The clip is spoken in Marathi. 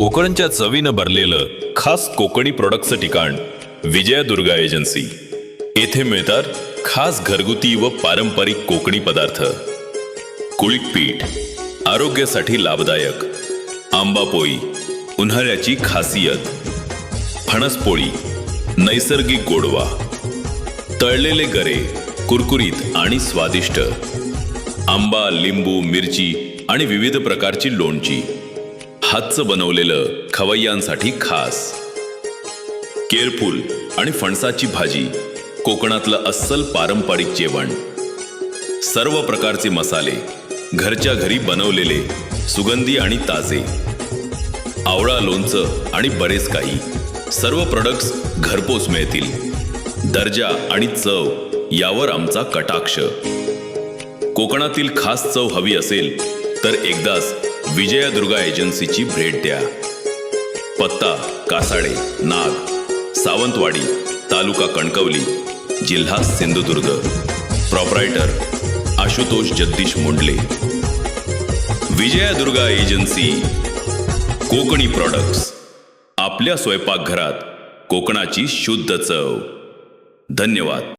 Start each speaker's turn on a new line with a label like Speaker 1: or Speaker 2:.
Speaker 1: कोकणच्या चवीनं भरलेलं खास कोकणी प्रोडक्टचं ठिकाण विजयादुर्गा एजन्सी येथे मिळतात खास घरगुती व पारंपरिक कोकणी पदार्थ. कुळीत पीठ आरोग्यासाठी लाभदायक. आंबापोळी उन्हाळ्याची खासियत. फणसपोळी नैसर्गिक गोडवा. तळलेले गरे कुरकुरीत आणि स्वादिष्ट. आंबा लिंबू मिरची आणि विविध प्रकारची लोणची. हातचं बनवलेलं खवय्यांसाठी खास. केरफूल आणि फणसाची भाजी कोकणातलं अस्सल पारंपरिक जेवण. सर्व प्रकारचे मसाले घरच्या घरी बनवलेले सुगंधी आणि ताजे. आवळा लोणचं आणि बरेच काही. सर्व प्रोडक्ट्स घरपोच मिळतील. दर्जा आणि चव यावर आमचा कटाक्ष. कोकणातील खास चव हवी असेल तर एकदाच विजयादुर्गा एजन्सीची भेट द्या. पत्ता कासाडे नाग सावंतवाडी तालुका कणकवली जिल्हा Sindhudurg. Proprietor Ashutosh Jagdish Mundle. Vijayadurga agency Konkani products आपल्या स्वयंपाकघरात कोकणाची शुद्ध चव. धन्यवाद.